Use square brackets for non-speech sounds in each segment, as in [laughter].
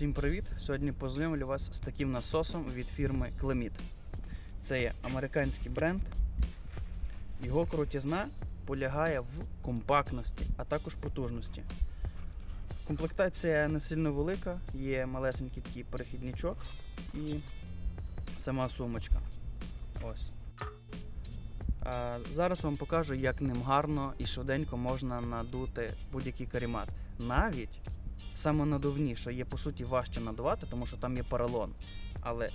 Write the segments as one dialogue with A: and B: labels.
A: Всім привіт! Сьогодні познайомлю вас з таким насосом від фірми Clemit. Це є американський бренд. Його крутізна полягає в компактності, а також потужності. Комплектація не сильно велика, є малесенький такий перехідничок і сама сумочка. Ось. А зараз вам покажу, як ним гарно і швиденько можна надути будь-який карімат. Навіть самонадувні, що є по суті важче надувати, тому що там є поролон. Але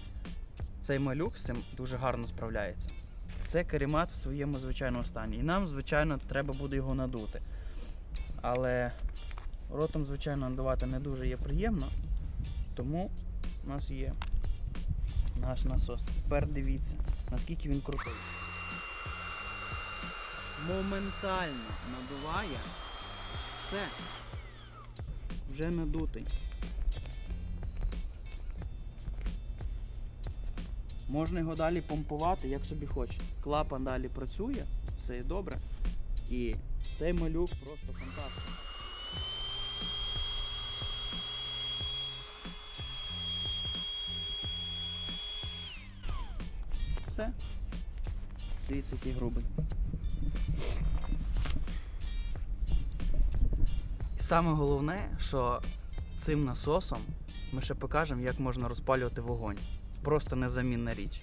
A: цей малюк з цим дуже гарно справляється. Це карімат в своєму звичайному стані. І нам, звичайно, треба буде його надути. Але ротом, звичайно, надувати не дуже є приємно. Тому у нас є наш насос. Тепер дивіться, наскільки він крутий. Моментально надуває все вже надутий. Можна його далі помпувати, як собі хочете. Клапан далі працює, все є добре. І цей малюк просто фантастика. Все. Дивіться, який грубий. Саме головне, що цим насосом ми ще покажемо, як можна розпалювати вогонь. Просто незамінна річ.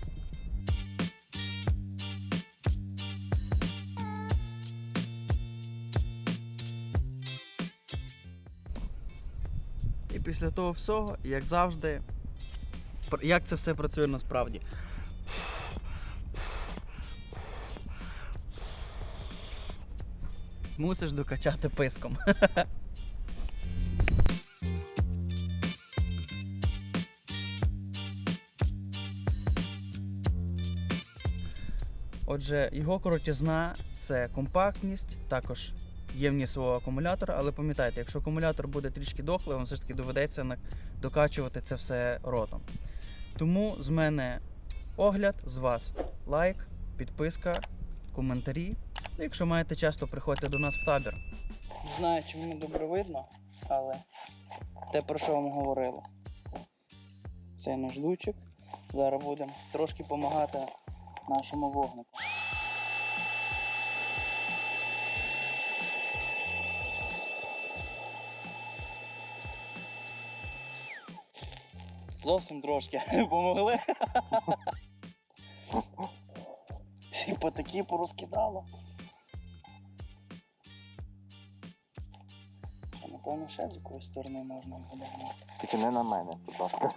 A: І після того всього, як завжди, як це все працює насправді. Мусиш докачати писком. [laughs] Отже, його коротізна це компактність, також ємність свого акумулятора, але пам'ятайте, якщо акумулятор буде трішки дохлий, вам все ж таки доведеться докачувати це все ротом. Тому з мене огляд, з вас лайк, підписка, коментарі. Ну, Якщо маєте часто приходьте до нас в табір. Не знаю, чи мені добре видно, але те, про що вам говорили. Це наш лучик. Зараз будемо трошки допомагати нашому вогнику. Зовсім трошки [laughs] помогли. Ще й по порозкидало. Напевно, ще з якоїсь сторони можна буде.
B: Тільки не на мене, будь ласка.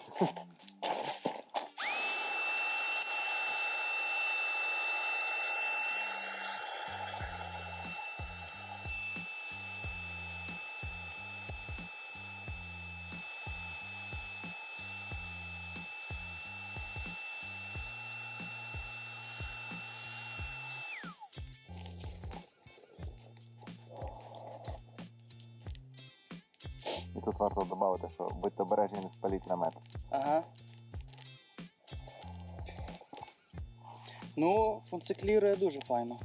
B: Тут варто додати, що будьте обережні, не спаліть намет.
A: Ага. Ну, функціклірує дуже файно.